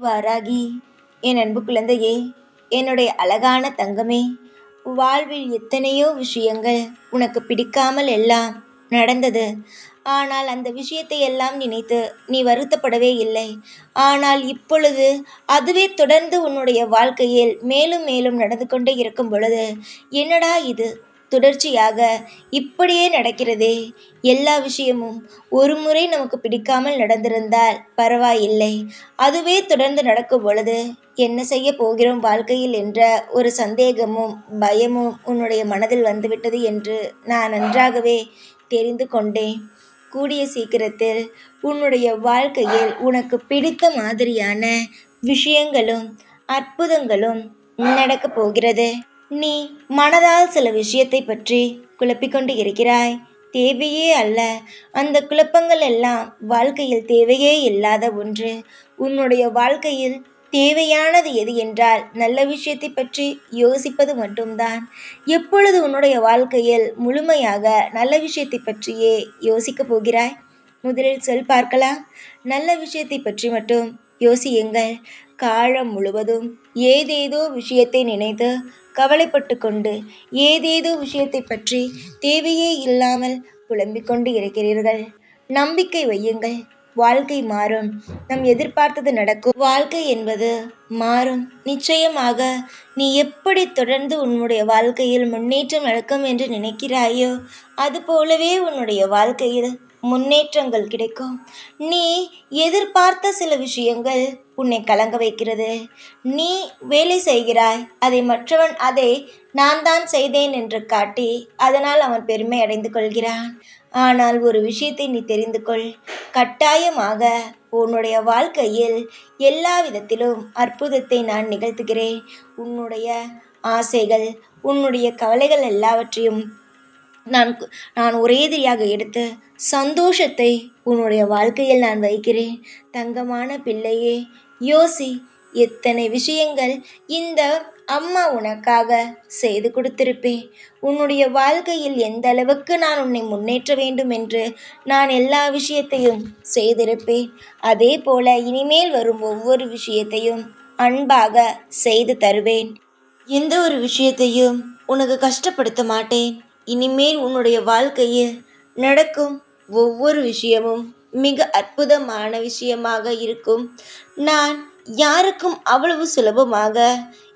வாராகி. என் அன்பு குழந்தையே என்னுடைய அழகான தங்கமே வாழ்வில் எத்தனையோ விஷயங்கள் உனக்கு பிடிக்காமல் எல்லாம் நடந்தது. ஆனால் அந்த விஷயத்தை எல்லாம் நினைத்து நீ வருத்தப்படவே இல்லை. ஆனால் இப்பொழுது அதுவே தொடர்ந்து உன்னுடைய வாழ்க்கையில் மேலும் மேலும் நடந்து கொண்டே இருக்கும் பொழுது என்னடா இது? தொடர்ச்சியாக இப்படியே நடக்கிறதே. எல்லா விஷயமும் ஒரு முறை நமக்கு பிடிக்காமல் நடந்திருந்தால் பரவாயில்லை. அதுவே தொடர்ந்து நடக்கும் பொழுது என்ன செய்ய போகிறோம் வாழ்க்கையில் என்ற ஒரு சந்தேகமும் பயமும் உன்னுடைய மனதில் வந்துவிட்டது என்று நான் நன்றாகவே தெரிந்து கொண்டேன். கூடிய சீக்கிரத்தில் உன்னுடைய வாழ்க்கையில் உனக்கு பிடித்த மாதிரியான விஷயங்களும் அற்புதங்களும் நடக்கப் போகிறது. நீ மனதால் சில விஷயத்தை பற்றி குழப்பிக்கொண்டு இருக்கிறாய். தேவையே அல்ல. அந்த குழப்பங்கள் எல்லாம் வாழ்க்கையில் தேவையே இல்லாத ஒன்று. உன்னுடைய வாழ்க்கையில் தேவையானது எது என்றால் நல்ல விஷயத்தை பற்றி யோசிப்பது மட்டும்தான். எப்பொழுது உன்னுடைய வாழ்க்கையில் முழுமையாக நல்ல விஷயத்தை பற்றியே யோசிக்கப் போகிறாய்? முதலில் சொல் பார்க்கலாம். நல்ல விஷயத்தை பற்றி மட்டும் யோசியுங்கள். காலம் முழுவதும் ஏதேதோ விஷயத்தை நினைத்து கவலைப்பட்டு கொண்டு ஏதேதோ விஷயத்தை பற்றி தேவையே இல்லாமல் புலம்பிக் கொண்டு இருக்கிறீர்கள். நம்பிக்கை வையுங்கள். வாழ்க்கை மாறும். நம் எதிர்பார்த்தது நடக்கும். வாழ்க்கை என்பது மாறும். நிச்சயமாக நீ எப்படி தொடர்ந்து உன்னுடைய வாழ்க்கையில் முன்னேற்றம் நடக்கும் என்று நினைக்கிறாயோ அதுபோலவே உன்னுடைய வாழ்க்கையில் முன்னேற்றங்கள் கிடைக்கும். நீ எதிர்பார்த்த சில விஷயங்கள் உன்னை கலங்க வைக்கிறது. நீ வேலை செய்கிறாய். அதை மற்றவன் அதை நான் தான் செய்தேன் என்று காட்டி அதனால் அவன் பெருமை அடைந்து கொள்கிறான். ஆனால் ஒரு விஷயத்தை நீ தெரிந்து கொள். கட்டாயமாக உன்னுடைய வாழ்க்கையில் எல்லா விதத்திலும் அற்புதத்தை நான் நிகழ்த்துகிறேன். உன்னுடைய ஆசைகள் உன்னுடைய கவலைகள் எல்லாவற்றையும் நான் நான் ஒரேதிரியாக எடுத்து சந்தோஷத்தை உன்னுடைய வாழ்க்கையில் நான் வைக்கிறேன். தங்கமான பிள்ளையே யோசி எத்தனை விஷயங்கள் இந்த அம்மா உனக்காக செய்து கொடுத்திருப்பேன். உன்னுடைய வாழ்க்கையில் எந்த அளவுக்கு நான் உன்னை முன்னேற்ற வேண்டும் என்று நான் எல்லா விஷயத்தையும் செய்திருப்பேன். அதே போல இனிமேல் வரும் ஒவ்வொரு விஷயத்தையும் அன்பாக செய்து தருவேன். எந்த ஒரு விஷயத்தையும் உனக்கு கஷ்டப்படுத்த மாட்டேன். இனிமேல் உன்னுடைய வாழ்க்கையில் நடக்கும் ஒவ்வொரு விஷயமும் மிக அற்புதமான விஷயமாக இருக்கும். நான் யாருக்கும் அவ்வளவு சுலபமாக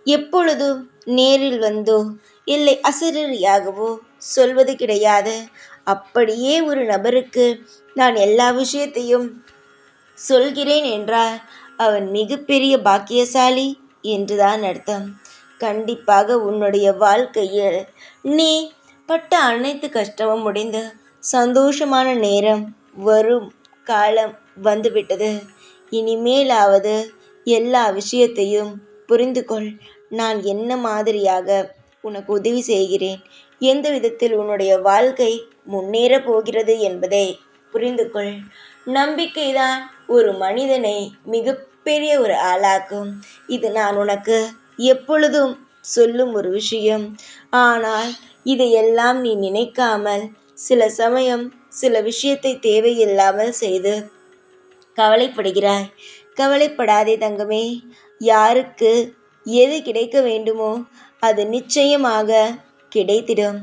எப்பொழுதும் நேரில் வந்தோ இல்லை அசரீரியாகவோ சொல்வது கிடையாது. அப்படியே ஒரு நபருக்கு நான் எல்லா விஷயத்தையும் சொல்கிறேன் என்றால் அவன் மிகப்பெரிய பாக்கியசாலி என்றுதான் அர்த்தம். கண்டிப்பாக உன்னுடைய வாழ்க்கையில் நீ பட்ட அனைத்து கஷ்டமும் முடிந்து சந்தோஷமான நேரம் வரும் காலம் வந்துவிட்டது. இனிமேலாவது எல்லா விஷயத்தையும் புரிந்து கொள் நான் என்ன மாதிரியாக உனக்கு உதவி செய்கிறேன்? எந்த விதத்தில் உன்னுடைய வாழ்க்கை முன்னேற போகிறது என்பதை புரிந்து கொள் நம்பிக்கைதான் ஒரு மனிதனை மிகப்பெரிய ஒரு ஆளாக்கும். இது நான் உனக்கு எப்பொழுதும் சொல்லும் ஒரு விஷயம். ஆனால் இதையெல்லாம் நீ நினைக்காமல் சில சமயம் சில விஷயத்தை தேவையில்லாமல் செய்து கவலைப்படுகிறாய். கவலைப்படாதே தங்கமே. யாருக்கு எது கிடைக்க வேண்டுமோ அது நிச்சயமாக கிடைத்திடும்.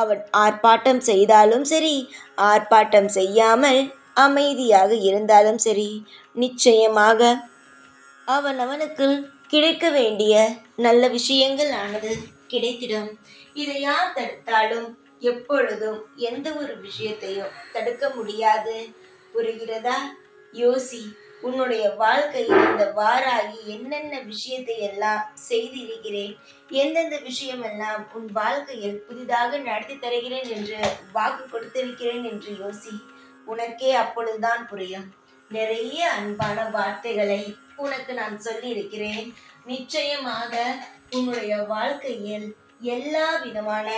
அவன் ஆர்ப்பாட்டம் செய்தாலும் சரி ஆர்ப்பாட்டம் செய்யாமல் அமைதியாக இருந்தாலும் சரி நிச்சயமாக அவன் அவனுக்கு கிடைக்க வேண்டிய நல்ல விஷயங்கள் ஆனது கிடைத்திடும். இதை யார் தடுத்தாலும் எப்பொழுதும் எந்த ஒரு விஷயத்தையும் தடுக்க முடியாது. புரிகிறதா? யோசி உன்னுடைய வாழ்க்கையில் இந்த வாராகி என்னென்ன விஷயத்தை எல்லாம் செய்திருக்கிறேன் எந்தெந்த விஷயம் எல்லாம் உன் வாழ்க்கையில் புதிதாக நடத்தி தருகிறேன் என்று வாக்கு கொடுத்திருக்கிறேன் என்று யோசி உனக்கே அப்பொழுதுதான் புரியும். நிறைய அன்பான வார்த்தைகளை உனக்கு நான் சொல்லி இருக்கிறேன் நிச்சயமாக உன்னுடைய வாழ்க்கையில் எல்லா விதமான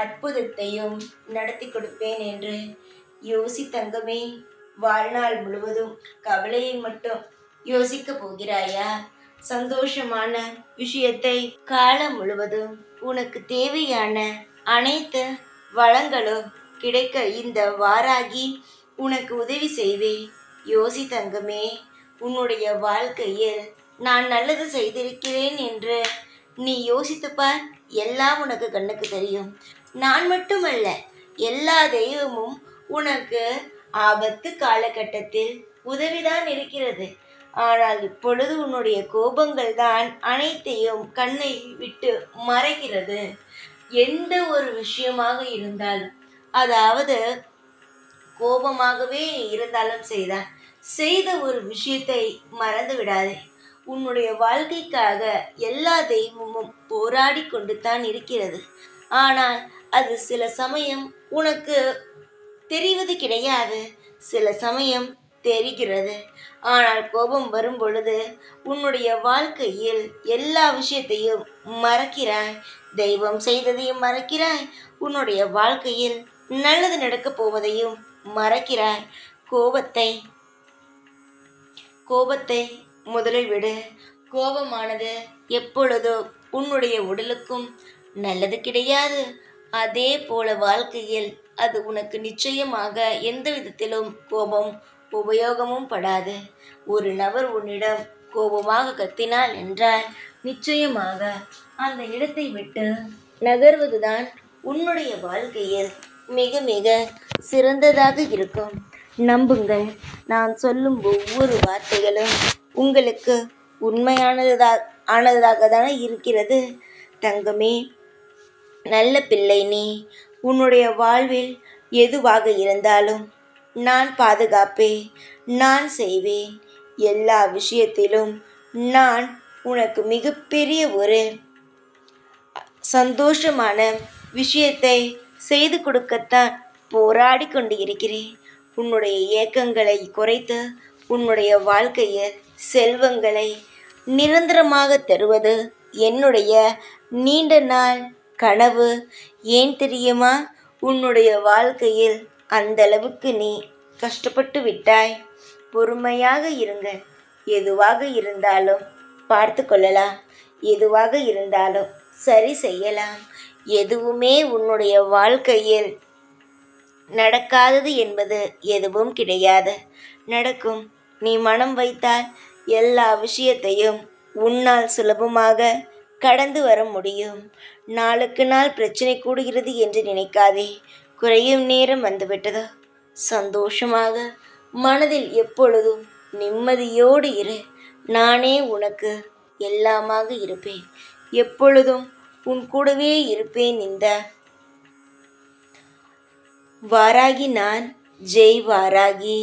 அற்புதத்தையும் நடத்தி கொடுப்பேன் என்று யோசி தங்கமே வாழ்நாள் முழுவதும் கவலையை மட்டும் யோசிக்க போகிறாயா? சந்தோஷமான விஷயத்தை காலம் முழுவதும் உனக்கு தேவையான அனைத்து வளங்களும் கிடைக்க இந்த வாராகி உனக்கு உதவி செய்வேன். யோசி தங்கமே உன்னுடைய வாழ்க்கையில் நான் நல்லது செய்திருக்கிறேன் என்று நீ யோசித்துப்பார் எல்லாம் உனக்கு கண்ணுக்கு தெரியும். நான் மட்டுமல்ல எல்லா தெய்வமும் உனக்கு ஆபத்து காலகட்டத்தில் உதவிதான் இருக்கிறது. ஆனால் இப்பொழுது உன்னுடைய கோபங்கள் தான் அனைத்தையும் கண்ணை விட்டு மறைக்கிறது எந்த ஒரு விஷயமாக இருந்தாலும் அதாவது கோபமாகவே இருந்தாலும் செய்தால் செய்த ஒரு விஷயத்தை மறந்து விடாதே. உன்னுடைய வாழ்க்கைக்காக எல்லா தெய்வமும் போராடி கொண்டு தான் இருக்கிறது. ஆனால் அது சில சமயம் உனக்கு தெரிவது கிடையாது. சில சமயம் தெரிகிறது. ஆனால் கோபம் வரும் பொழுது உன்னுடைய வாழ்க்கையில் எல்லா விஷயத்தையும் மறக்கிறாய். தெய்வம் செய்ததையும் மறக்கிறாய். உன்னுடைய வாழ்க்கையில் நல்லது நடக்கப் போவதையும் மறக்கிறாய். கோபத்தை கோபத்தை முதலில் விடு. கோபமானது எப்பொழுதோ உன்னுடைய உடலுக்கும் நல்லது கிடையாது. அதே போல வாழ்க்கையில் அது உனக்கு நிச்சயமாக எந்த விதத்திலும் கோபம் உபயோகமும் படாது. ஒரு நபர் உன்னிடம் கோபமாக கத்தினாள் என்றால் நிச்சயமாக அந்த இடத்தை விட்டு நகர்வதுதான் உன்னுடைய வாழ்க்கையில் மிக மிக சிறந்ததாக இருக்கும். நம்புங்கள் நான் சொல்லும் ஒவ்வொரு வார்த்தைகளும் உங்களுக்கு உண்மையானதா ஆனதாக தானே இருக்கிறது. தங்கமே நல்ல பிள்ளை நீ. உன்னுடைய வாழ்வில் எதுவாக இருந்தாலும் நான் பாதுகாப்பேன் நான் செய்வேன். எல்லா விஷயத்திலும் நான் உனக்கு மிகப்பெரிய ஒரு சந்தோஷமான விஷயத்தை செய்து கொடுக்கத்தான் போராடி கொண்டு இருக்கிறேன் உன்னுடைய ஏக்கங்களை குறைத்து உன்னுடைய வாழ்க்கையில் செல்வங்களை நிரந்தரமாக தருவது என்னுடைய நீண்ட நாள் கனவு. ஏன் தெரியுமா? உன்னுடைய வாழ்க்கையில் அந்த அளவுக்கு நீ கஷ்டப்பட்டு விட்டாய். பொறுமையாக இருங்க. எதுவாக இருந்தாலும் பார்த்து கொள்ளலாம். எதுவாக இருந்தாலும் சரி செய்யலாம். எதுவுமே உன்னுடைய வாழ்க்கையில் நடக்காதது என்பது எதுவும் கிடையாது. நடக்கும். நீ மனம் வைத்தால் எல்லா விஷயத்தையும் உன்னால் சுலபமாக கடந்து வர முடியும். நாளுக்கு நாள் பிரச்சனை கூடுகிறது என்று நினைக்காதே. குறையும் நேரம் வந்துவிட்டது. சந்தோஷமாக மனதில் எப்பொழுதும் நிம்மதியோடு இரு. நானே உனக்கு எல்லாமாக இருப்பேன். எப்பொழுதும் உன் கூடவே இருப்பேன் இந்த. வாராகி நான். ஜெய் வாராகி.